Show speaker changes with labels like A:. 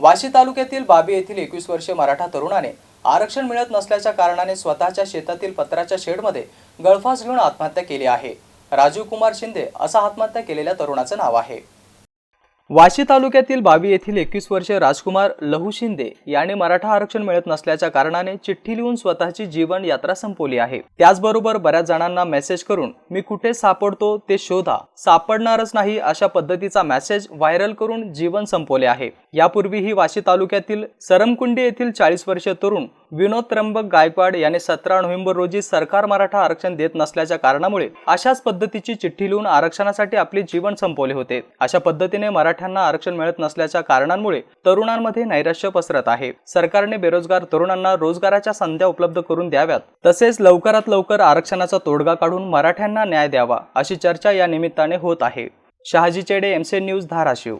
A: वाशी तालुक्यातील बाबी येथील एकवीस वर्षीय मराठा तरुणाने आरक्षण मिळत नसल्याच्या कारणाने स्वतःच्या शेतातील पत्राच्या शेडमध्ये गळफास घेऊन आत्महत्या केली आहे. राजीव कुमार शिंदे असं आत्महत्या केलेल्या तरुणाचं नाव आहे. वाशी तालुक्यातील बावी येथील एकवीस वर्षीय राजकुमार लहू शिंदे याने मराठा आरक्षण मिळत नसल्याच्या कारणाने चिठ्ठी लिहून स्वतःची जीवन यात्रा संपवली आहे. त्याचबरोबर बऱ्याच जणांना मेसेज करून मी कुठे सापडतो ते शोधा. सापडणारच नाही अशा पद्धतीचा मेसेज व्हायरल करून जीवन संपवले आहे. यापूर्वीही वाशी तालुक्यातील सरमकुंडी येथील चाळीस वर्षीय तरुण विनोद त्र्यंबक गायकवाड यांनी सतरा नोव्हेंबर रोजी सरकार मराठा आरक्षण देत नसल्याच्या कारणामुळे अशाच पद्धतीची चिठ्ठी लिहून आरक्षणासाठी आपले जीवन संपवले होते. अशा पद्धतीने मराठ्यांना आरक्षण मिळत नसल्याच्या कारणांमुळे तरुणांमध्ये नैराश्य पसरत आहे. सरकारने बेरोजगार तरुणांना रोजगाराच्या संध्या उपलब्ध करून द्याव्यात. तसेच लवकरात लवकर आरक्षणाचा तोडगा काढून मराठ्यांना न्याय द्यावा अशी चर्चा या निमित्ताने होत आहे. शहाजी चेडे एमसे न्यूज धाराशिव.